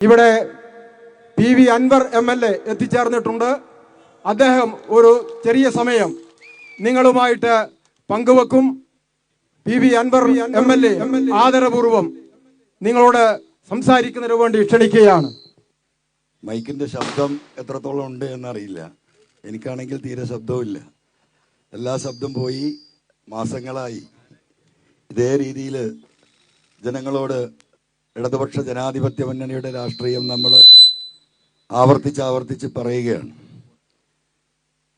ഇവിടെ P V Anwar M L A എത്തിച്ചേർന്നിട്ടുണ്ട്. അദ്ദേഹം ഒരു ചെറിയ സമയം നിങ്ങളുമായിട്ട് പങ്കുവെക്കും. P V Anwar M L A ആദരപൂർവം നിങ്ങളോട് സംസാരിക്കുന്നതിന് വേണ്ടി ക്ഷണിക്കുകയാണ്. മൈക്കിന്റെ ശബ്ദം എത്രത്തോളം ഉണ്ട് എന്നറിയില്ല. എനിക്കാണെങ്കിൽ തീരെ ശബ്ദവുമില്ല എല്ലാ ശബ്ദം പോയി മാസങ്ങളായി. ഇതേ രീതിയിൽ ജനങ്ങളോട് ഇടതുപക്ഷ ജനാധിപത്യ മുന്നണിയുടെ രാഷ്ട്രീയം നമ്മൾ ആവർത്തിച്ച് ആവർത്തിച്ച് പറയുകയാണ്.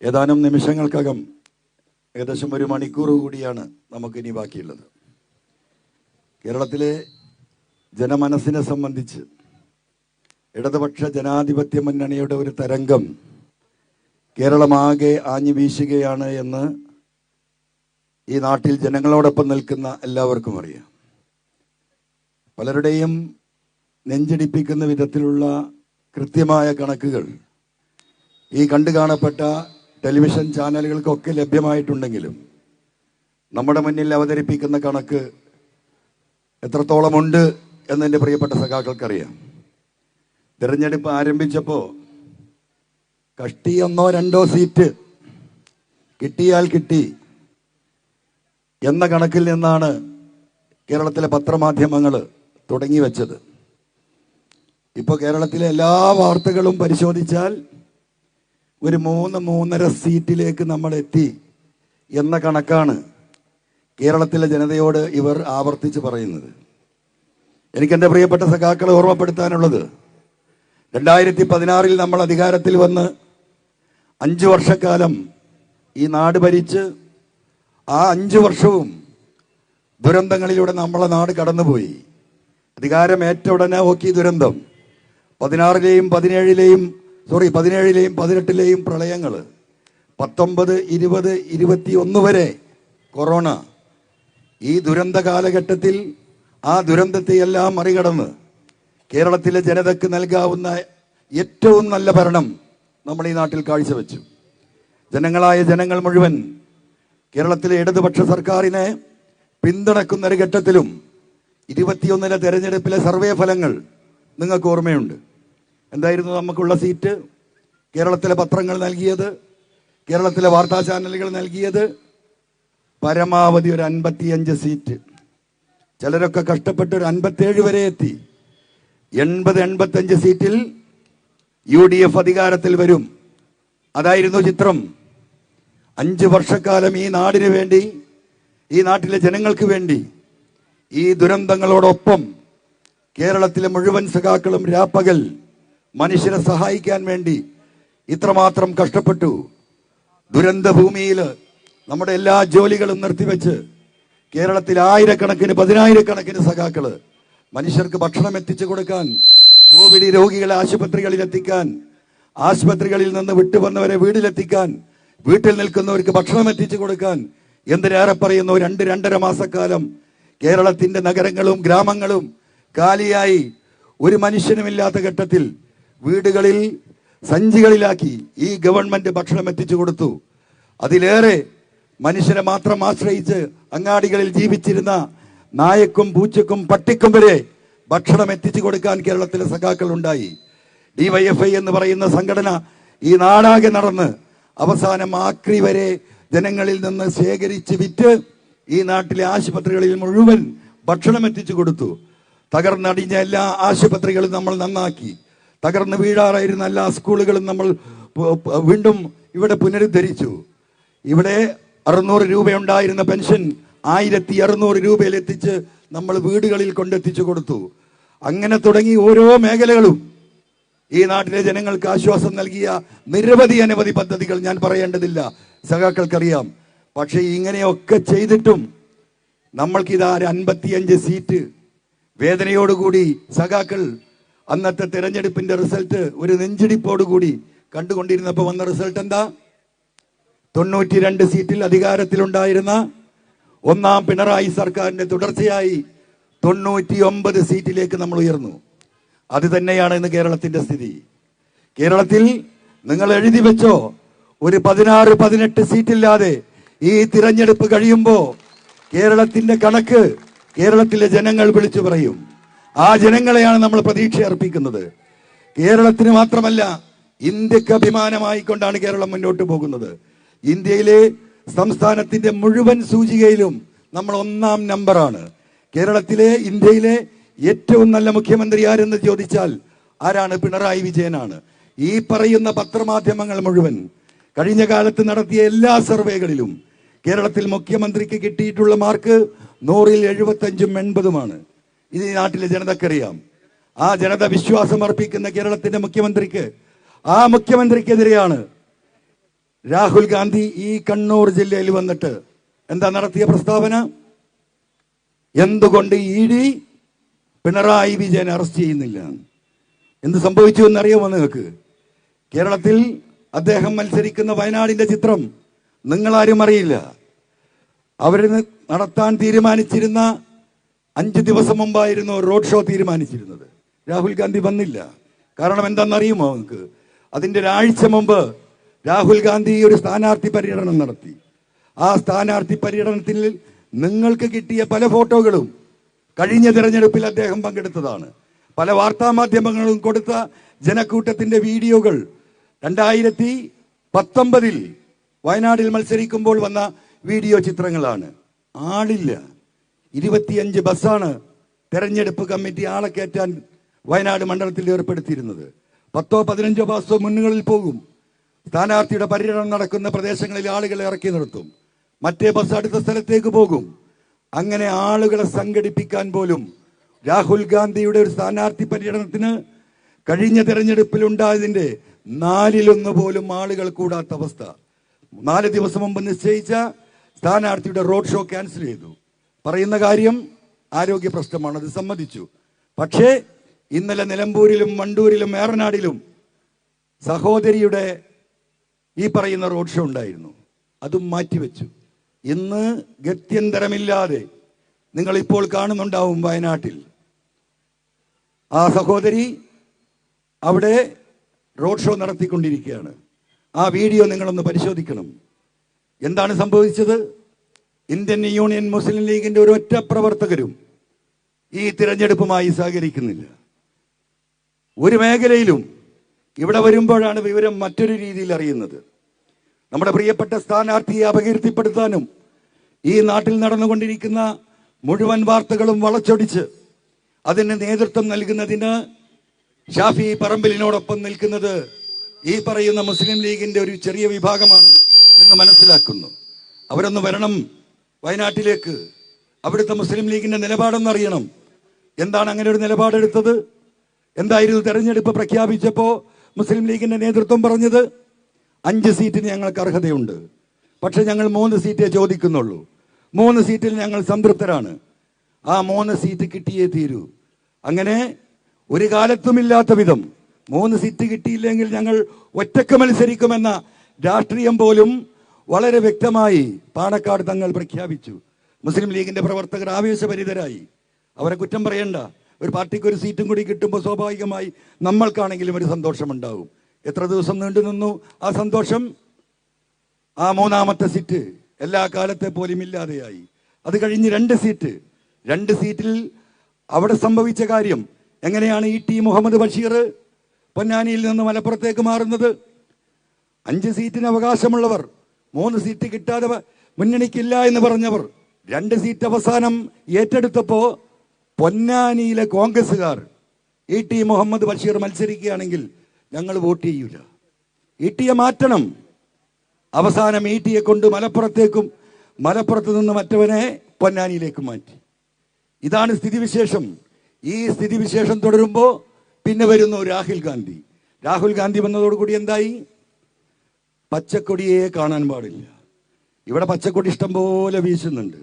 ഏതാനും നിമിഷങ്ങൾക്കകം ഏകദേശം ഒരു മണിക്കൂർ കൂടിയാണ് നമുക്കിനി ബാക്കിയുള്ളത്. കേരളത്തിലെ ജനമനസ്സിനെ സംബന്ധിച്ച് ഇടതുപക്ഷ ജനാധിപത്യ മുന്നണിയുടെ ഒരു തരംഗം കേരളമാകെ ആഞ്ഞു വീശുകയാണ് എന്ന് ഈ നാട്ടിൽ ജനങ്ങളോടൊപ്പം നിൽക്കുന്ന എല്ലാവർക്കും അറിയാം. പലരുടെയും നെഞ്ചടിപ്പിക്കുന്ന വിധത്തിലുള്ള കൃത്യമായ കണക്കുകൾ ഈ കണ്ടു കാണപ്പെട്ട ടെലിവിഷൻ ചാനലുകൾക്കൊക്കെ ലഭ്യമായിട്ടുണ്ടെങ്കിലും നമ്മുടെ മുന്നിൽ അവതരിപ്പിക്കുന്ന കണക്ക് എത്രത്തോളമുണ്ട് എന്നെന്റെ പ്രിയപ്പെട്ട സഖാക്കൾക്കറിയാം. തിരഞ്ഞെടുപ്പ് ആരംഭിച്ചപ്പോൾ കഷ്ടി ഒന്നോ രണ്ടോ സീറ്റ് കിട്ടിയാൽ കിട്ടി എന്ന കണക്കിൽ നിന്നാണ് കേരളത്തിലെ പത്രമാധ്യമങ്ങൾ തുടങ്ങി വെച്ചത്. ഇപ്പോൾ കേരളത്തിലെ എല്ലാ വാർത്തകളും പരിശോധിച്ചാൽ ഒരു മൂന്ന് മൂന്നര സീറ്റിലേക്ക് നമ്മൾ എത്തി എന്ന കണക്കാണ് കേരളത്തിലെ ജനതയോട് ഇവർ ആവർത്തിച്ച് പറയുന്നത്. എനിക്ക് എന്റെ പ്രിയപ്പെട്ട സഖാക്കളെ ഓർമ്മപ്പെടുത്താനുള്ളത് രണ്ടായിരത്തി പതിനാറിൽ നമ്മൾ അധികാരത്തിൽ വന്ന് അഞ്ച് വർഷക്കാലം ഈ നാട് ഭരിച്ച് ആ അഞ്ച് വർഷവും ദുരന്തങ്ങളിലൂടെ നമ്മളെ നാട് കടന്നുപോയി. അധികാരം ഏറ്റ ഉടനെ ഓക്കി ദുരന്തം. പതിനാറിലെയും പതിനേഴിലെയും സോറി പതിനേഴിലെയും പതിനെട്ടിലെയും പ്രളയങ്ങൾ പത്തൊമ്പത് ഇരുപത് ഇരുപത്തി ഒന്ന് വരെ കൊറോണ. ഈ ദുരന്ത കാലഘട്ടത്തിൽ ആ ദുരന്തത്തെയെല്ലാം മറികടന്ന് കേരളത്തിലെ ജനതയ്ക്ക് നൽകാവുന്ന ഏറ്റവും നല്ല ഭരണം നമ്മൾ ഈ നാട്ടിൽ കാഴ്ചവെച്ചു. ജനങ്ങളായ ജനങ്ങൾ മുഴുവൻ കേരളത്തിലെ ഇടതുപക്ഷ സർക്കാരിനെ പിന്തുണക്കുന്ന ഒരു ഘട്ടത്തിലും ഇരുപത്തിയൊന്നിലെ തെരഞ്ഞെടുപ്പിലെ സർവേ ഫലങ്ങൾ നിങ്ങൾക്ക് ഓർമ്മയുണ്ട്. എന്തായിരുന്നു നമുക്കുള്ള സീറ്റ്? കേരളത്തിലെ പത്രങ്ങൾ നൽകിയത് കേരളത്തിലെ വാർത്താ ചാനലുകൾ നൽകിയത് പരമാവധി ഒരു അൻപത്തിയഞ്ച് സീറ്റ്. ചിലരൊക്കെ കഷ്ടപ്പെട്ട് ഒരു അൻപത്തേഴ് വരെ എത്തി. എൺപത് എൺപത്തഞ്ച് സീറ്റിൽ യു ഡി എഫ് അധികാരത്തിൽ വരും. അതായിരുന്നു ചിത്രം. അഞ്ച് വർഷക്കാലം ഈ നാടിനു വേണ്ടി ഈ നാട്ടിലെ ജനങ്ങൾക്ക് വേണ്ടി ഈ ദുരന്തങ്ങളോടൊപ്പം കേരളത്തിലെ മുഴുവൻ സഖാക്കളും രാപ്പകൽ മനുഷ്യരെ സഹായിക്കാൻ വേണ്ടി ഇത്രമാത്രം കഷ്ടപ്പെട്ടു. ദുരന്തഭൂമിയിൽ നമ്മുടെ എല്ലാ ജോലികളും നിർത്തിവെച്ച് കേരളത്തിൽ ആയിരക്കണക്കിന് പതിനായിരക്കണക്കിന് സഖാക്കൾ മനുഷ്യർക്ക് ഭക്ഷണം എത്തിച്ചു കൊടുക്കാൻ കോവിഡ് രോഗികളെ ആശുപത്രികളിൽ എത്തിക്കാൻ ആശുപത്രികളിൽ നിന്ന് വിട്ടുവന്നവരെ വീട്ടിലെത്തിക്കാൻ വീട്ടിൽ നിൽക്കുന്നവർക്ക് ഭക്ഷണം എത്തിച്ചു കൊടുക്കാൻ എന്തിനേറെ പറയുന്നു? രണ്ട് രണ്ടര മാസക്കാലം കേരളത്തിന്റെ നഗരങ്ങളും ഗ്രാമങ്ങളും കാലിയായി ഒരു മനുഷ്യനുമില്ലാത്ത ഘട്ടത്തിൽ വീടുകളിൽ സഞ്ചികളിലാക്കി ഈ ഗവൺമെന്റ് ഭക്ഷണം എത്തിച്ചു കൊടുത്തു. അതിലേറെ മനുഷ്യനെ മാത്രം ആശ്രയിച്ച് അങ്ങാടികളിൽ ജീവിച്ചിരുന്ന നായക്കും പൂച്ചക്കും പട്ടിക്കും വരെ ഭക്ഷണം എത്തിച്ചു കൊടുക്കാൻ കേരളത്തിലെ സഖാക്കൾ ഉണ്ടായി. ഡിവൈഎഫ്ഐ എന്ന് പറയുന്ന സംഘടന ഈ നാടാകെ നടന്ന് അവസാനം ആക്രി വരെ ജനങ്ങളിൽ നിന്ന് ശേഖരിച്ച് വിറ്റ് ഈ നാട്ടിലെ ആശുപത്രികളിൽ മുഴുവൻ ഭക്ഷണം എത്തിച്ചു കൊടുത്തു. തകർന്നടിഞ്ഞ എല്ലാ ആശുപത്രികളും നമ്മൾ നന്നാക്കി. തകർന്ന് വീഴാറായിരുന്ന എല്ലാ സ്കൂളുകളും നമ്മൾ വീണ്ടും ഇവിടെ പുനരുദ്ധരിച്ചു. ഇവിടെ അറുന്നൂറ് രൂപയുണ്ടായിരുന്ന പെൻഷൻ ആയിരത്തി അറുന്നൂറ് രൂപയിൽ എത്തിച്ച് നമ്മൾ വീടുകളിൽ കൊണ്ടെത്തിച്ചു കൊടുത്തു. അങ്ങനെ തുടങ്ങി ഓരോ മേഖലകളും. ഈ നാട്ടിലെ ജനങ്ങൾക്ക് ആശ്വാസം നൽകിയ നിരവധി അനവധി പദ്ധതികൾ ഞാൻ പറയേണ്ടതില്ല. സഖാക്കൾക്കറിയാം. പക്ഷേ ഇങ്ങനെയൊക്കെ ചെയ്തിട്ടും നമ്മൾക്കിതാ ഒരു അൻപത്തിയഞ്ച് സീറ്റ്. വേദനയോടുകൂടി സഖാക്കൾ അന്നത്തെ തെരഞ്ഞെടുപ്പിന്റെ റിസൾട്ട് ഒരു നെഞ്ചിടിപ്പോടുകൂടി കണ്ടുകൊണ്ടിരുന്നപ്പോൾ വന്ന റിസൾട്ട് എന്താ? തൊണ്ണൂറ്റി രണ്ട് സീറ്റിൽ അധികാരത്തിലുണ്ടായിരുന്ന ഒന്നാം പിണറായി സർക്കാരിന്റെ തുടർച്ചയായി തൊണ്ണൂറ്റി ഒമ്പത് സീറ്റിലേക്ക് നമ്മൾ ഉയർന്നു. അത് തന്നെയാണ് ഇന്ന് കേരളത്തിന്റെ സ്ഥിതി. കേരളത്തിൽ നിങ്ങൾ എഴുതി വെച്ചോ ഒരു പതിനാറ് പതിനെട്ട് സീറ്റില്ലാതെ ഈ തിരഞ്ഞെടുപ്പ് കഴിയുമ്പോൾ കേരളത്തിന്റെ കണക്ക് കേരളത്തിലെ ജനങ്ങൾ വിളിച്ചു പറയും. ആ ജനങ്ങളെയാണ് നമ്മൾ പ്രതീക്ഷ അർപ്പിക്കുന്നത്. കേരളത്തിന് മാത്രമല്ല ഇന്ത്യയ്ക്ക് അഭിമാനമായിക്കൊണ്ടാണ് കേരളം മുന്നോട്ട് പോകുന്നത്. ഇന്ത്യയിലെ സംസ്ഥാനത്തിന്റെ മുഴുവൻ സൂചികയിലും നമ്മൾ ഒന്നാം നമ്പറാണ്. കേരളത്തിലെ ഇന്ത്യയിലെ ഏറ്റവും നല്ല മുഖ്യമന്ത്രി ആരെന്ന് ചോദിച്ചാൽ ആരാണ്? പിണറായി വിജയനാണ്. ഈ പറയുന്ന പത്രമാധ്യമങ്ങൾ മുഴുവൻ. കഴിഞ്ഞ കാലത്ത് നടത്തിയ എല്ലാ സർവേകളിലും കേരളത്തിൽ മുഖ്യമന്ത്രിക്ക് കിട്ടിയിട്ടുള്ള മാർക്ക് നൂറിൽ എഴുപത്തഞ്ചും എൺപതുമാണ്. ഇത് ഈ നാട്ടിലെ ജനതക്കറിയാം ആ ജനത വിശ്വാസം അർപ്പിക്കുന്ന കേരളത്തിന്റെ മുഖ്യമന്ത്രിക്ക് ആ മുഖ്യമന്ത്രിക്കെതിരെയാണ് രാഹുൽ ഗാന്ധി ഈ കണ്ണൂർ ജില്ലയിൽ വന്നിട്ട് എന്താ നടത്തിയ പ്രസ്താവന? എന്തുകൊണ്ട് E D Pinarayi Vijayan arrest ചെയ്യുന്നില്ല? എന്ത് സംഭവിച്ചു എന്നറിയാമോ നിങ്ങൾക്ക്? കേരളത്തിൽ അദ്ദേഹം മത്സരിക്കുന്ന വയനാടിന്റെ ചിത്രം നിങ്ങളാരും അറിയില്ല. അവർ നടത്താൻ തീരുമാനിച്ചിരുന്ന അഞ്ച് ദിവസം മുമ്പായിരുന്നു റോഡ് ഷോ തീരുമാനിച്ചിരുന്നത്. രാഹുൽ ഗാന്ധി വന്നില്ല. കാരണം എന്താണെന്നറിയുമോ നിങ്ങൾക്ക്? അതിന്റെ ഒരാഴ്ച മുമ്പ് രാഹുൽ ഗാന്ധി ഒരു സ്ഥാനാർത്ഥി പര്യടനം നടത്തി. ആ സ്ഥാനാർത്ഥി പര്യടനത്തിൽ നിങ്ങൾക്ക് കിട്ടിയ പല ഫോട്ടോകളും കഴിഞ്ഞ തിരഞ്ഞെടുപ്പിൽ അദ്ദേഹം പങ്കെടുത്തതാണ്. പല വാർത്താ മാധ്യമങ്ങളും കൊടുത്ത ജനക്കൂട്ടത്തിന്റെ വീഡിയോകൾ രണ്ടായിരത്തി പത്തൊമ്പതിൽ വയനാടിൽ മത്സരിക്കുമ്പോൾ വന്ന വീഡിയോ ചിത്രങ്ങളാണ്. ആളില്ല. ഇരുപത്തിയഞ്ച് ബസ്സാണ് തെരഞ്ഞെടുപ്പ് കമ്മിറ്റി ആളെ കയറ്റാൻ വയനാട് മണ്ഡലത്തിൽ ഏർപ്പെടുത്തിയിരുന്നത്. പത്തോ പതിനഞ്ചോ ബസ്സോ മുന്നുകളിൽ പോകും. സ്ഥാനാർത്ഥിയുടെ പര്യടനം നടക്കുന്ന പ്രദേശങ്ങളിൽ ആളുകളെ ഇറക്കി നിർത്തും. മറ്റേ ബസ് അടുത്ത സ്ഥലത്തേക്ക് പോകും. അങ്ങനെ ആളുകളെ സംഘടിപ്പിക്കാൻ പോലും രാഹുൽ ഗാന്ധിയുടെ ഒരു സ്ഥാനാർത്ഥി പര്യടനത്തിന് കഴിഞ്ഞ തെരഞ്ഞെടുപ്പിൽ ഉണ്ടായതിന്റെ നാലിലൊന്ന് പോലും ആളുകൾ കൂടാത്ത അവസ്ഥ. നാല് ദിവസം മുമ്പ് നിശ്ചയിച്ച സ്ഥാനാർത്ഥിയുടെ റോഡ് ഷോ ക്യാൻസൽ ചെയ്തു. പറയുന്ന കാര്യം ആരോഗ്യ പ്രശ്നമാണ് അത് സമ്മതിച്ചു. പക്ഷേ ഇന്നലെ നിലമ്പൂരിലും വണ്ടൂരിലും ഏറനാടിലും സഹോദരിയുടെ ഈ പറയുന്ന റോഡ് ഷോ ഉണ്ടായിരുന്നു. അതും മാറ്റിവെച്ചു. ഇന്ന് ഗത്യന്തരമില്ലാതെ നിങ്ങളിപ്പോൾ കാണുന്നുണ്ടാവും വയനാട്ടിൽ. ആ സഹോദരി അവിടെ റോഡ് ഷോ നടത്തിക്കൊണ്ടിരിക്കുകയാണ്. ആ വീഡിയോ നിങ്ങളൊന്ന് പരിശോധിക്കണം. എന്താണ് സംഭവിച്ചത്? ഇന്ത്യൻ യൂണിയൻ മുസ്ലിം ലീഗിന്റെ ഒരു ഒറ്റ പ്രവർത്തകരും ഈ തിരഞ്ഞെടുപ്പുമായി സഹകരിക്കുന്നില്ല. ഒരു മേഖലയിലും ഇവിടെ വരുമ്പോഴാണ് വിവരം മറ്റൊരു രീതിയിൽ അറിയുന്നത്. നമ്മുടെ പ്രിയപ്പെട്ട സ്ഥാനാർത്ഥിയെ അപകീർത്തിപ്പെടുത്താനും ഈ നാട്ടിൽ നടന്നുകൊണ്ടിരിക്കുന്ന മുഴുവൻ വാർത്തകളും വളച്ചൊടിച്ച് അതിന് നേതൃത്വം നൽകുന്നതിന് ഷാഫി പറമ്പിലിനോടൊപ്പം നിൽക്കുന്നത് ഈ പറയുന്ന മുസ്ലിം ലീഗിന്റെ ഒരു ചെറിയ വിഭാഗമാണ് എന്ന് മനസ്സിലാക്കുന്നു. അവരൊന്ന് വരണം വയനാട്ടിലേക്ക്. അവിടുത്തെ മുസ്ലിം ലീഗിന്റെ നിലപാടെന്നറിയണം എന്താണ് അങ്ങനെ ഒരു നിലപാടെടുത്തത്? എന്തായിരുന്നു തെരഞ്ഞെടുപ്പ് പ്രഖ്യാപിച്ചപ്പോ മുസ്ലിം ലീഗിന്റെ നേതൃത്വം പറഞ്ഞത്? അഞ്ച് സീറ്റിന് ഞങ്ങൾക്ക് അർഹതയുണ്ട്. പക്ഷെ ഞങ്ങൾ മൂന്ന് സീറ്റേ ചോദിക്കുന്നുള്ളൂ. മൂന്ന് സീറ്റിൽ ഞങ്ങൾ സംതൃപ്തരാണ്. ആ മൂന്ന് സീറ്റ് കിട്ടിയേ തീരൂ. അങ്ങനെ ഒരു കാലത്തുമില്ലാത്ത വിധം മൂന്ന് സീറ്റ് കിട്ടിയില്ലെങ്കിൽ ഞങ്ങൾ ഒറ്റയ്ക്ക് മത്സരിക്കുമെന്ന രാഷ്ട്രീയം പോലും വളരെ വ്യക്തമായി പാണക്കാട് തങ്ങൾ പ്രഖ്യാപിച്ചു. മുസ്ലിം ലീഗിന്റെ പ്രവർത്തകർ ആവേശഭരിതരായി. അവരെ കുറ്റം പറയണ്ട. ഒരു പാർട്ടിക്ക് ഒരു സീറ്റും കൂടി കിട്ടുമ്പോൾ സ്വാഭാവികമായി നമ്മൾക്കാണെങ്കിലും ഒരു സന്തോഷമുണ്ടാവും. എത്ര ദിവസം നീണ്ടു നിന്നു ആ സന്തോഷം? ആ മൂന്നാമത്തെ സീറ്റ് എല്ലാ കാലത്തെ പോലും ഇല്ലാതെയായി. അത് കഴിഞ്ഞ് രണ്ട് സീറ്റ്. രണ്ട് സീറ്റിൽ അവിടെ സംഭവിച്ച കാര്യം എങ്ങനെയാണ് ഇ ടി മുഹമ്മദ് ബഷീർ പൊന്നാനിയിൽ നിന്ന് മലപ്പുറത്തേക്ക് മാറുന്നത്. അഞ്ച് സീറ്റിന് അവകാശമുള്ളവർ മൂന്ന് സീറ്റ് കിട്ടാതെ മുന്നണിക്കില്ല എന്ന് പറഞ്ഞവർ രണ്ട് സീറ്റ് അവസാനം ഏറ്റെടുത്തപ്പോ പൊന്നാനിയിലെ കോൺഗ്രസുകാർ ഇ ടി മുഹമ്മദ് ബഷീർ മത്സരിക്കുകയാണെങ്കിൽ ഞങ്ങൾ വോട്ട് ചെയ്യൂല. ഇ ടിയെ മാറ്റണം. അവസാനം ഇ ടിയെ കൊണ്ട് മലപ്പുറത്തേക്കും മലപ്പുറത്ത് നിന്ന് മറ്റവനെ പൊന്നാനിയിലേക്ക് മാറ്റി. ഇതാണ് സ്ഥിതിവിശേഷം. ഈ സ്ഥിതിവിശേഷം തുടരുമ്പോൾ പിന്നെ വരുന്നു രാഹുൽ ഗാന്ധി. രാഹുൽ ഗാന്ധി വന്നതോടുകൂടി എന്തായി? പച്ചക്കൊടിയെ കാണാൻ പാടില്ല. ഇവിടെ പച്ചക്കൊടി ഇഷ്ടം പോലെ വീശുന്നുണ്ട്.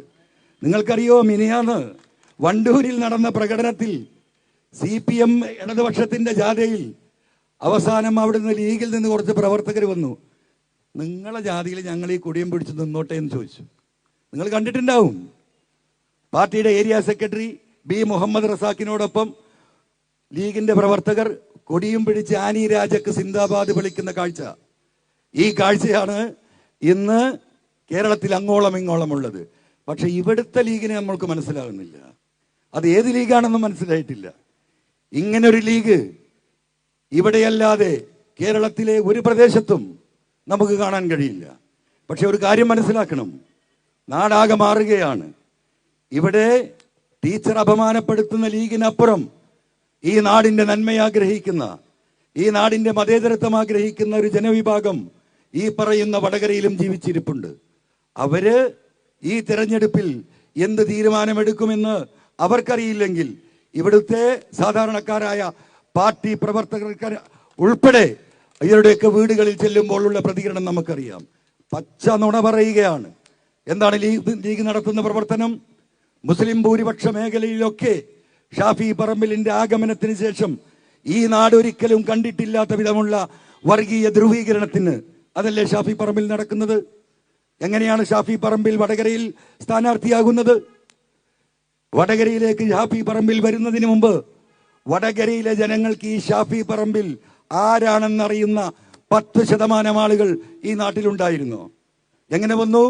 നിങ്ങൾക്കറിയോ മിനിയാന്ന് വണ്ടൂരിൽ നടന്ന പ്രകടനത്തിൽ സി പി എം ഇടതുപക്ഷത്തിന്റെ ജാഥയിൽ അവസാനം അവിടുന്ന് ലീഗിൽ നിന്ന് കുറച്ച് പ്രവർത്തകർ വന്നു. നിങ്ങളെ ജാതിയിൽ ഞങ്ങൾ ഈ കൊടിയും പിടിച്ച് നിന്നോട്ടെ എന്ന് ചോദിച്ചു. നിങ്ങൾ കണ്ടിട്ടുണ്ടാവും? പാർട്ടിയുടെ ഏരിയ സെക്രട്ടറി ബി മുഹമ്മദ് റസാഖിനോടൊപ്പം ലീഗിന്റെ പ്രവർത്തകർ കൊടിയും പിടിച്ച് ആനി രാജക്ക് സിന്ദാബാദ് വിളിക്കുന്ന കാഴ്ച. ഈ കാഴ്ചയാണ് ഇന്ന് കേരളത്തിൽ അങ്ങോളം ഇങ്ങോളം ഉള്ളത്. പക്ഷെ ഇവിടുത്തെ ലീഗിനെ നമ്മൾക്ക് മനസ്സിലാകുന്നില്ല. അത് ഏത് ലീഗാണെന്ന് മനസ്സിലായിട്ടില്ല. ഇങ്ങനൊരു ലീഗ് ഇവിടെയല്ലാതെ കേരളത്തിലെ ഒരു പ്രദേശത്തും നമുക്ക് കാണാൻ കഴിയില്ല. പക്ഷെ ഒരു കാര്യം മനസ്സിലാക്കണം. നാടാകെ മാറുകയാണ്. ഇവിടെ ടീച്ചർ അപമാനപ്പെടുത്തുന്ന ലീഗിനപ്പുറം ഈ നാടിന്റെ നന്മ ആഗ്രഹിക്കുന്ന ഈ നാടിന്റെ മതേതരത്വം ആഗ്രഹിക്കുന്ന ഒരു ജനവിഭാഗം ഈ പറയുന്ന വടകരയിലും ജീവിച്ചിരിപ്പുണ്ട്. അവർ ഈ തെരഞ്ഞെടുപ്പിൽ എന്ത് തീരുമാനമെടുക്കുമെന്ന് അവർക്കറിയില്ലെങ്കിൽ ഇവിടുത്തെ സാധാരണക്കാരായ പാർട്ടി പ്രവർത്തകർക്ക് ഉൾപ്പെടെ ഇവരുടെയൊക്കെ വീടുകളിൽ ചെല്ലുമ്പോഴുള്ള പ്രതികരണം നമുക്കറിയാം. പച്ച നുണ പറയുകയാണ്. എന്താണ് ലീഗ് ലീഗ് നടത്തുന്ന പ്രവർത്തനം? മുസ്ലിം ഭൂരിപക്ഷ മേഖലയിലൊക്കെ ഷാഫി പറമ്പിലിന്റെ ആഗമനത്തിന് ശേഷം ഈ നാട് ഒരിക്കലും കണ്ടിട്ടില്ലാത്ത വിധമുള്ള വർഗീയ ധ്രുവീകരണത്തിന് അതല്ലേ ഷാഫി പറമ്പിൽ നടക്കുന്നത്? എങ്ങനെയാണ് ഷാഫി പറമ്പിൽ വടകരയിൽ സ്ഥാനാർത്ഥിയാകുന്നത്? വടകരയിലേക്ക് ഷാഫി പറമ്പിൽ വരുന്നതിന് മുമ്പ് വടകരയിലെ ജനങ്ങൾക്ക് ഈ ഷാഫി പറമ്പിൽ ആരാണെന്നറിയുന്ന പത്ത് ശതമാനം ആളുകൾ ഈ നാട്ടിലുണ്ടായിരുന്നു. എങ്ങനെ വന്നു?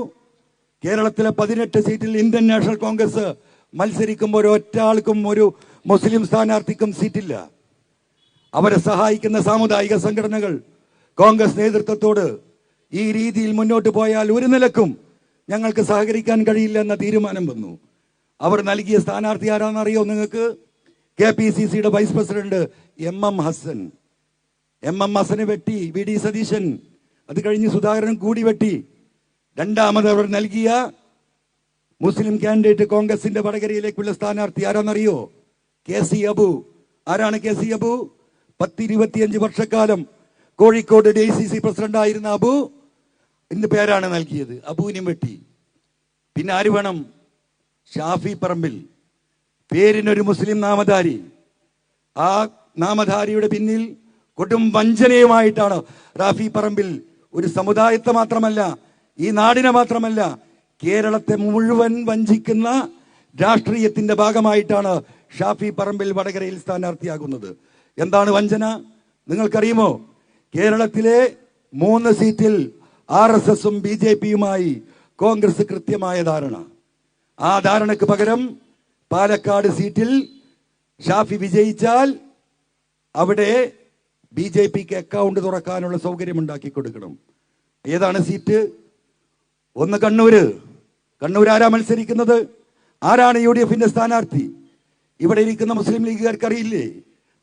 കേരളത്തിലെ പതിനെട്ട് സീറ്റിൽ ഇന്ത്യൻ നാഷണൽ കോൺഗ്രസ് മത്സരിക്കുമ്പോൾ ഒറ്റ ആൾക്കും ഒരു മുസ്ലിം സ്ഥാനാർത്ഥിക്കും സീറ്റില്ല. അവരെ സഹായിക്കുന്ന സാമുദായിക സംഘടനകൾ കോൺഗ്രസ് നേതൃത്വത്തോട് ഈ രീതിയിൽ മുന്നോട്ട് പോയാൽ ഒരു നിലക്കും ഞങ്ങൾക്ക് സഹകരിക്കാൻ കഴിയില്ല എന്ന തീരുമാനം വന്നു. അവർ നൽകിയ സ്ഥാനാർത്ഥി ആരാണെന്നറിയോ നിങ്ങൾക്ക്? കെ പി സി സിയുടെ vice president M M Hasan. M M ഹസനെ വെട്ടി വി ഡി സതീശൻ. അത് കഴിഞ്ഞ് സുധാകരൻ കൂടി വെട്ടി. രണ്ടാമത് അവർ നൽകിയ മുസ്ലിം കാൻഡിഡേറ്റ് കോൺഗ്രസിന്റെ വടകരയിലേക്കുള്ള സ്ഥാനാർത്ഥി ആരാണെന്നറിയോ കെ സി അബു. ആരാണ് കെ സി അബു? പത്തിരുപത്തിയഞ്ച് വർഷക്കാലം Kozhikode D C C president ആയിരുന്ന അബു. ഇന്ന് പേരാണ് നൽകിയത് അബുവിനും വെട്ടി പിന്നെ ആര് വേണം? ഷാഫി പറമ്പിൽ. പേരിനൊരു മുസ്ലിം നാമധാരി. ആ നാമധാരിയുടെ പിന്നിൽ കൊടും വഞ്ചനയുമായിട്ടാണ് റാഫി പറമ്പിൽ ഒരു സമുദായത്തെ മാത്രമല്ല ഈ നാടിനെ മാത്രമല്ല കേരളത്തെ മുഴുവൻ വഞ്ചിക്കുന്ന രാഷ്ട്രീയത്തിന്റെ ഭാഗമായിട്ടാണ് ഷാഫി പറമ്പിൽ വടകരയിൽ സ്ഥാനാർത്ഥിയാകുന്നത്. എന്താണ് വഞ്ചന? നിങ്ങൾക്കറിയുമോ? കേരളത്തിലെ മൂന്ന് സീറ്റിൽ ആർ എസ് എസും ബി ജെ പിയുമായി കോൺഗ്രസ് കൃത്യമായ ധാരണ. ആ ധാരണക്ക് പകരം പാലക്കാട് സീറ്റിൽ ഷാഫി വിജയിച്ചാൽ അവിടെ ബി ജെ പിക്ക് അക്കൗണ്ട് തുറക്കാനുള്ള സൗകര്യം ഉണ്ടാക്കി കൊടുക്കണം. ഏതാണ് സീറ്റ്? ഒന്ന് കണ്ണൂര്. കണ്ണൂർ ആരാ മത്സരിക്കുന്നത്? ആരാണ് യു ഡി എഫിന്റെ സ്ഥാനാർത്ഥി? ഇവിടെ ഇരിക്കുന്ന മുസ്ലിം ലീഗുകാർക്ക് അറിയില്ലേ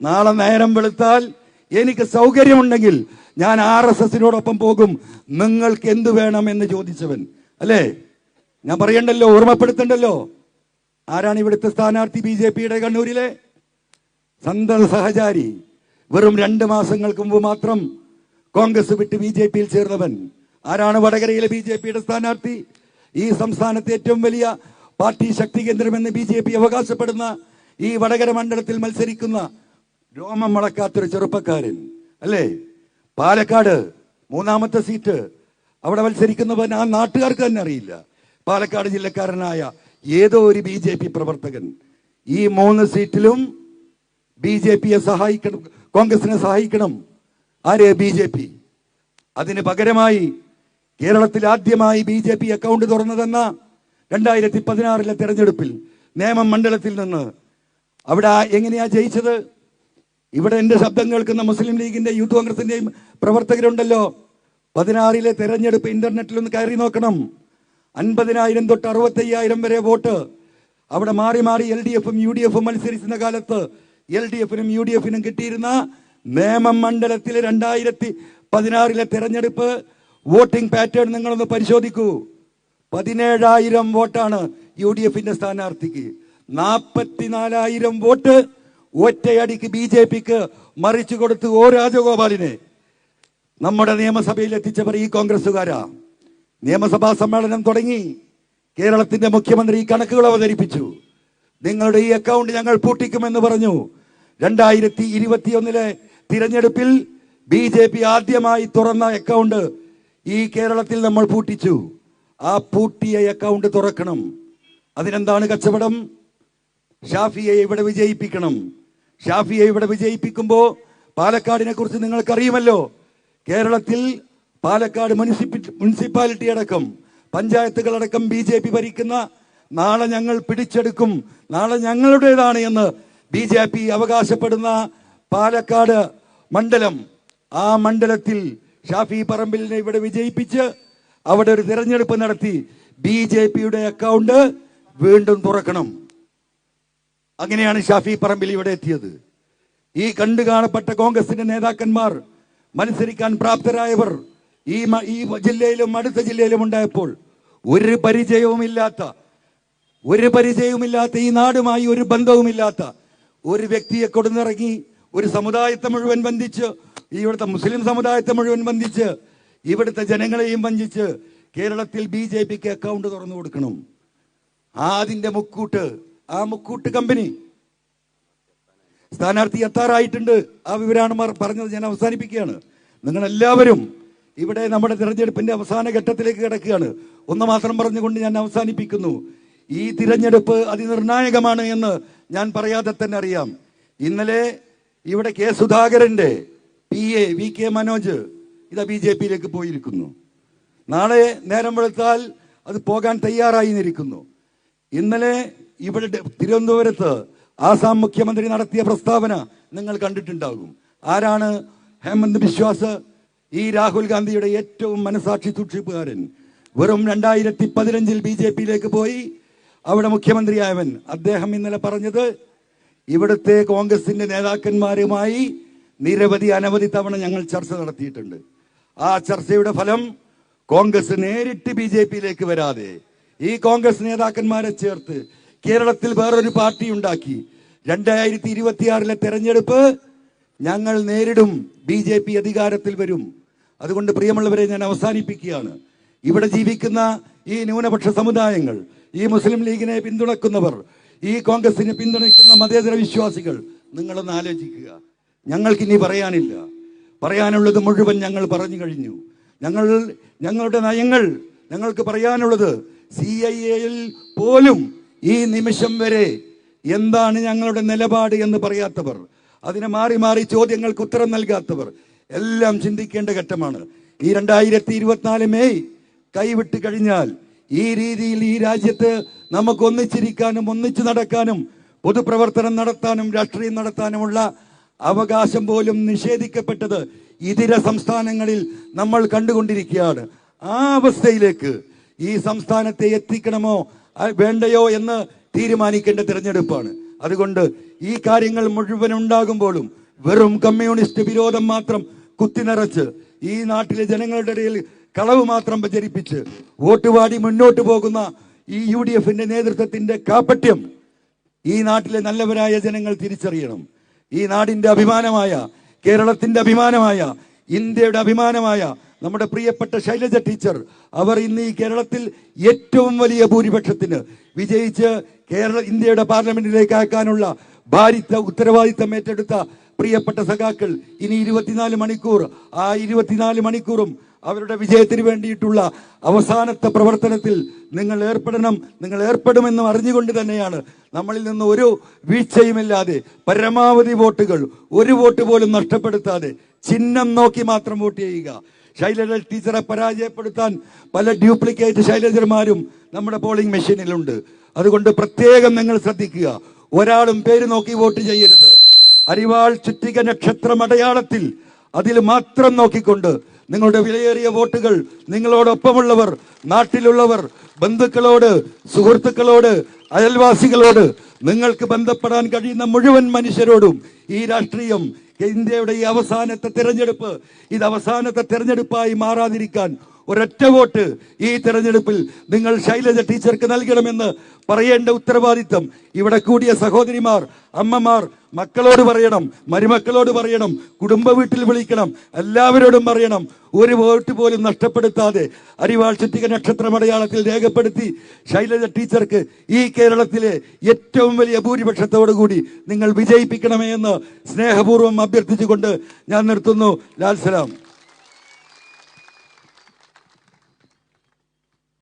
നാളെ നേരം വെളുത്താൽ എനിക്ക് സൗകര്യമുണ്ടെങ്കിൽ ഞാൻ ആർ എസ് എസിനോടൊപ്പം പോകും. നിങ്ങൾക്ക് എന്ത് വേണം എന്ന് ചോദിച്ചവൻ. അല്ലേ? ഞാൻ പറയണ്ടല്ലോ ഓർമ്മപ്പെടുത്തണ്ടല്ലോ. ആരാണ് ഇവിടുത്തെ സ്ഥാനാർത്ഥി ബി ജെ പിയുടെ കണ്ണൂരിലെ? സന്ത സഹചാരി. വെറും രണ്ട് മാസങ്ങൾക്ക് മുമ്പ് മാത്രം കോൺഗ്രസ് വിട്ട് ബി ജെ പിയിൽ ചേർന്നവൻ. ആരാണ് വടകരയിലെ ബി ജെ പിയുടെ സ്ഥാനാർത്ഥി? ഈ സംസ്ഥാനത്തെ ഏറ്റവും വലിയ പാർട്ടി ശക്തി കേന്ദ്രമെന്ന് ബി ജെ പി അവകാശപ്പെടുന്ന ഈ വടകര മണ്ഡലത്തിൽ മത്സരിക്കുന്ന രോമം മുളക്കാത്തൊരു ചെറുപ്പക്കാരൻ അല്ലേ? പാലക്കാട് മൂന്നാമത്തെ സീറ്റ് അവിടെ മത്സരിക്കുന്നവൻ ആ നാട്ടുകാർക്ക് തന്നെ അറിയില്ല. പാലക്കാട് ജില്ലക്കാരനായ ഏതോ ഒരു ബി ജെ പി പ്രവർത്തകൻ ഈ മൂന്ന് സീറ്റിലും ബി ജെ പിയെ സഹായിക്കണം കോൺഗ്രസിനെ സഹായിക്കണം. ആര്? B J P. അതിന് പകരമായി കേരളത്തിൽ ആദ്യമായി ബി ജെ പി അക്കൗണ്ട് തുറന്നതെന്ന രണ്ടായിരത്തി പതിനാറിലെ തെരഞ്ഞെടുപ്പിൽ നേമം മണ്ഡലത്തിൽ നിന്ന്. അവിടെ എങ്ങനെയാ ജയിച്ചത്? ഇവിടെ എന്റെ ശബ്ദം കേൾക്കുന്ന മുസ്ലിം ലീഗിന്റെ യൂത്ത് കോൺഗ്രസിന്റെയും പ്രവർത്തകരുണ്ടല്ലോ. പതിനാറിലെ തെരഞ്ഞെടുപ്പ് ഇന്റർനെറ്റിൽ ഒന്ന് കയറി നോക്കണം. അൻപതിനായിരം തൊട്ട് അറുപത്തയ്യായിരം വരെ വോട്ട്. അവിടെ മാറി മാറി എൽ ഡി എഫും യു ഡി എഫും മത്സരിക്കുന്ന കാലത്ത് എൽ ഡി എഫിനും യു ഡി എഫിനും കിട്ടിയിരുന്ന നേമം മണ്ഡലത്തിലെ രണ്ടായിരത്തി പതിനാറിലെ തെരഞ്ഞെടുപ്പ് വോട്ടിംഗ് പാറ്റേൺ നിങ്ങളൊന്ന് പരിശോധിക്കൂ. പതിനേഴായിരം വോട്ടാണ് യു ഡി എഫിന്റെ സ്ഥാനാർത്ഥിക്ക്. നാൽപ്പത്തിനാലായിരം വോട്ട് ഒറ്റയടിക്ക് ബി ജെ പിക്ക് മറിച്ചു കൊടുത്തു ഓ രാജഗോപാലിനെ. നമ്മുടെ നിയമസഭയിൽ എത്തിച്ചവർ ഈ കോൺഗ്രസുകാരാ നിയമസഭാ സമ്മേളനം തുടങ്ങി. കേരളത്തിന്റെ മുഖ്യമന്ത്രി കണക്കുകൾ അവതരിപ്പിച്ചു. നിങ്ങളുടെ ഈ അക്കൗണ്ട് ഞങ്ങൾ പൂട്ടിക്കുമെന്ന് പറഞ്ഞു. രണ്ടായിരത്തി ഇരുപത്തിയൊന്നിലെ തിരഞ്ഞെടുപ്പിൽ ബി ജെ പി ആദ്യമായി തുറന്ന അക്കൗണ്ട് ഈ കേരളത്തിൽ നമ്മൾ പൂട്ടിച്ചു. ആ പൂട്ടിയ അക്കൗണ്ട് തുറക്കണം. അതിനെന്താണ് കച്ചവടം? ഷാഫിയെ ഇവിടെ വിജയിപ്പിക്കണം. ഷാഫിയെ ഇവിടെ വിജയിപ്പിക്കുമ്പോൾ പാലക്കാടിനെ കുറിച്ച് നിങ്ങൾക്കറിയുമല്ലോ. കേരളത്തിൽ പാലക്കാട് മുനിസിപ്പി മുനിസിപ്പാലിറ്റി അടക്കം പഞ്ചായത്തുകളടക്കം ബി ജെ പി ഭരിക്കുന്ന നാളെ ഞങ്ങൾ പിടിച്ചെടുക്കും. നാളെ ഞങ്ങളുടേതാണ് എന്ന് ബി ജെ പി അവകാശപ്പെടുന്ന പാലക്കാട് മണ്ഡലം. ആ മണ്ഡലത്തിൽ ഷാഫി പറമ്പിലിനെ ഇവിടെ വിജയിപ്പിച്ച് അവിടെ ഒരു തിരഞ്ഞെടുപ്പ് നടത്തി ബി ജെ പിയുടെ അക്കൗണ്ട് വീണ്ടും തുറക്കണം. അങ്ങനെയാണ് ഷാഫി പറമ്പിൽ ഇവിടെ എത്തിയത്. ഈ കണ്ടു കാണപ്പെട്ട കോൺഗ്രസിന്റെ നേതാക്കന്മാർ മത്സരിക്കാൻ പ്രാപ്തരായവർ ഈ ഈ ജില്ലയിലും അടുത്ത ജില്ലയിലും ഉണ്ടായപ്പോൾ ഒരു പരിചയവുമില്ലാത്ത ഒരു പരിചയവുമില്ലാത്ത ഈ നാടുമായി ഒരു ബന്ധവുമില്ലാത്ത ഒരു വ്യക്തിയെ കൊടുന്നിറങ്ങി ഒരു സമുദായത്തെ മുഴുവൻ ബന്ധിച്ച് ഇവിടുത്തെ മുസ്ലിം സമുദായത്തെ മുഴുവൻ വഞ്ചിച്ച് ഇവിടുത്തെ ജനങ്ങളെയും വഞ്ചിച്ച് കേരളത്തിൽ ബി ജെ പിക്ക് അക്കൗണ്ട് തുറന്നു കൊടുക്കണം. ആ അതിന്റെ മുക്കൂട്ട് ആ മുക്കൂട്ട് കമ്പനി സ്ഥാനാർത്ഥി എത്താറായിട്ടുണ്ട്. ആ വിവരമാണ് മർ- പറഞ്ഞത് ഞാൻ അവസാനിപ്പിക്കുകയാണ്. നിങ്ങൾ എല്ലാവരും ഇവിടെ നമ്മുടെ തിരഞ്ഞെടുപ്പിന്റെ അവസാന ഘട്ടത്തിലേക്ക് കിടക്കുകയാണ്. ഒന്ന് മാത്രം പറഞ്ഞുകൊണ്ട് ഞാൻ അവസാനിപ്പിക്കുന്നു. ഈ തിരഞ്ഞെടുപ്പ് അതിനിർണായകമാണ് എന്ന് ഞാൻ പറയാതെ തന്നെ അറിയാം. ഇന്നലെ ഇവിടെ കെ സുധാകരന്റെ P A V K Manoj ഇതാ ബി ജെ പിയിലേക്ക് പോയിരിക്കുന്നു. നാളെ നേരം വെളുത്താൽ അത് പോകാൻ തയ്യാറായി നിൽക്കുന്നു ഇന്നലെ ഇവിടെ തിരുവനന്തപുരത്ത് ആസാം മുഖ്യമന്ത്രി നടത്തിയ പ്രസ്താവന നിങ്ങൾ കണ്ടിട്ടുണ്ടാകും. ആരാണ് ഹേമന്ത് ബിശ്വാസ്? ഈ രാഹുൽ ഗാന്ധിയുടെ ഏറ്റവും മനസാക്ഷി സൂക്ഷിപ്പുകാരൻ. വെറും രണ്ടായിരത്തി പതിനഞ്ചിൽ ബി ജെ പിയിലേക്ക് പോയി അവിടെ മുഖ്യമന്ത്രിയായവൻ. അദ്ദേഹം ഇന്നലെ പറഞ്ഞത് ഇവിടുത്തെ കോൺഗ്രസിന്റെ നേതാക്കന്മാരുമായി നിരവധി അനവധി തവണ ഞങ്ങൾ ചർച്ച നടത്തിയിട്ടുണ്ട്. ആ ചർച്ചയുടെ ഫലം കോൺഗ്രസ് നേരിട്ട് ബി ജെ പിയിലേക്ക് വരാതെ ഈ കോൺഗ്രസ് നേതാക്കന്മാരെ ചേർത്ത് കേരളത്തിൽ വേറൊരു പാർട്ടി ഉണ്ടാക്കി. രണ്ടായിരത്തി ഇരുപത്തിയാറിലെ തെരഞ്ഞെടുപ്പ് ഞങ്ങൾ നേരിടും ബി ജെ പി അധികാരത്തിൽ വരും. അതുകൊണ്ട് പ്രിയമുള്ളവരെ ഞാൻ അവസാനിപ്പിക്കുകയാണ്. ഇവിടെ ജീവിക്കുന്ന ഈ ന്യൂനപക്ഷ സമുദായങ്ങൾ ഈ മുസ്ലിം ലീഗിനെ പിന്തുണക്കുന്നവർ ഈ കോൺഗ്രസിനെ പിന്തുണയ്ക്കുന്ന മതേതര വിശ്വാസികൾ നിങ്ങളൊന്ന് ആലോചിക്കുക. ഞങ്ങൾക്കിനി പറയാനില്ല. പറയാനുള്ളത് മുഴുവൻ ഞങ്ങൾ പറഞ്ഞു കഴിഞ്ഞു. ഞങ്ങൾ ഞങ്ങളുടെ നയങ്ങൾ ഞങ്ങൾക്ക് പറയാനുള്ളത് സി ഐ എയിൽ പോലും ഈ നിമിഷം വരെ എന്താണ് ഞങ്ങളുടെ നിലപാട് എന്ന് പറയാത്തവർ അതിനെ മാറി മാറി ചോദ്യങ്ങൾക്ക് ഉത്തരം നൽകാത്തവർ എല്ലാം ചിന്തിക്കേണ്ട ഘട്ടമാണ്. ഈ രണ്ടായിരത്തി ഇരുപത്തിനാല് മെയ് കൈവിട്ട് കഴിഞ്ഞാൽ ഈ രീതിയിൽ ഈ രാജ്യത്ത് നമുക്ക് ഒന്നിച്ചിരിക്കാനും ഒന്നിച്ചു നടക്കാനും പൊതുപ്രവർത്തനം നടത്താനും രാഷ്ട്രീയം നടത്താനുമുള്ള അവകാശം പോലും നിഷേധിക്കപ്പെട്ടത് ഇതര സംസ്ഥാനങ്ങളിൽ നമ്മൾ കണ്ടുകൊണ്ടിരിക്കുകയാണ്. ആ അവസ്ഥയിലേക്ക് ഈ സംസ്ഥാനത്തെ എത്തിക്കണമോ വേണ്ടയോ എന്ന് തീരുമാനിക്കേണ്ട തിരഞ്ഞെടുപ്പാണ്. അതുകൊണ്ട് ഈ കാര്യങ്ങൾ മുഴുവൻ ഉണ്ടാകുമ്പോഴും വെറും കമ്മ്യൂണിസ്റ്റ് വിരോധം മാത്രം കുത്തിനിറച്ച് ഈ നാട്ടിലെ ജനങ്ങളുടെ ഇടയിൽ കളവ് മാത്രം പ്രചരിപ്പിച്ച് വോട്ട് വാടി മുന്നോട്ട് പോകുന്ന ഈ യു ഡി എഫിന്റെ നേതൃത്വത്തിന്റെ കാപ്പട്യം ഈ നാട്ടിലെ നല്ലവരായ ജനങ്ങൾ തിരിച്ചറിയണം. ഈ നാടിന്റെ അഭിമാനമായ കേരളത്തിന്റെ അഭിമാനമായ ഇന്ത്യയുടെ അഭിമാനമായ നമ്മുടെ പ്രിയപ്പെട്ട ശൈലജ ടീച്ചർ അവർ ഇന്ന് ഈ കേരളത്തിൽ ഏറ്റവും വലിയ ഭൂരിപക്ഷത്തിന് വിജയിച്ച് കേരള ഇന്ത്യയുടെ പാർലമെന്റിലേക്ക് അയക്കാനുള്ള ഭാരിത്ത ഉത്തരവാദിത്തം ഏറ്റെടുത്ത പ്രിയപ്പെട്ട സഖാക്കൾ ഇനി ഇരുപത്തിനാല് മണിക്കൂർ ആ ഇരുപത്തിനാല് മണിക്കൂറും അവരുടെ വിജയത്തിന് വേണ്ടിയിട്ടുള്ള അവസാനത്തെ പ്രവർത്തനത്തിൽ നിങ്ങൾ ഏർപ്പെടണം. നിങ്ങൾ ഏർപ്പെടുമെന്നും അറിഞ്ഞുകൊണ്ട് തന്നെയാണ് നമ്മളിൽ നിന്ന് ഒരു വീഴ്ചയുമില്ലാതെ പരമാവധി വോട്ടുകൾ ഒരു വോട്ട് പോലും നഷ്ടപ്പെടുത്താതെ ചിഹ്നം നോക്കി മാത്രം വോട്ട് ചെയ്യുക. ശൈലജ ടീച്ചറെ പരാജയപ്പെടുത്താൻ പല ഡ്യൂപ്ലിക്കേറ്റ് ശൈലജന്മാരും നമ്മുടെ പോളിംഗ് മെഷീനിലുണ്ട്. അതുകൊണ്ട് പ്രത്യേകം നിങ്ങൾ ശ്രദ്ധിക്കുക. ഒരാളും പേര് നോക്കി വോട്ട് ചെയ്യരുത്. അരിവാൾ ചുറ്റിക നക്ഷത്രം അടയാളത്തിൽ അതിൽ മാത്രം നോക്കിക്കൊണ്ട് നിങ്ങളുടെ വിലയേറിയ വോട്ടുകൾ നിങ്ങളോടൊപ്പമുള്ളവർ നാട്ടിലുള്ളവർ ബന്ധുക്കളോട് സുഹൃത്തുക്കളോട് അയൽവാസികളോട് നിങ്ങൾക്ക് ബന്ധപ്പെടാൻ കഴിയുന്ന മുഴുവൻ മനുഷ്യരോടും ഈ രാഷ്ട്രീയം ഇന്ത്യയുടെ ഈ അവസാനത്തെ തിരഞ്ഞെടുപ്പ് ഇത് അവസാനത്തെ തിരഞ്ഞെടുപ്പായി മാറാതിരിക്കാൻ ഒരൊറ്റ വോട്ട് ഈ തെരഞ്ഞെടുപ്പിൽ നിങ്ങൾ ശൈലജ ടീച്ചർക്ക് നൽകണമെന്ന് പറയേണ്ട ഉത്തരവാദിത്തം ഇവിടെ കൂടിയ സഹോദരിമാർ അമ്മമാർ മക്കളോട് പറയണം മരുമക്കളോട് പറയണം കുടുംബ വീട്ടിൽ വിളിക്കണം എല്ലാവരോടും പറയണം. ഒരു വോട്ട് പോലും നഷ്ടപ്പെടുത്താതെ അരിവാൾ ചുറ്റിക നക്ഷത്ര മലയാളത്തിൽ രേഖപ്പെടുത്തി ശൈലജ ടീച്ചർക്ക് ഈ കേരളത്തിലെ ഏറ്റവും വലിയ ഭൂരിപക്ഷത്തോടുകൂടി നിങ്ങൾ വിജയിപ്പിക്കണമേ എന്ന് സ്നേഹപൂർവം അഭ്യർത്ഥിച്ചുകൊണ്ട് ഞാൻ നിർത്തുന്നു. ലാൽ സലാം.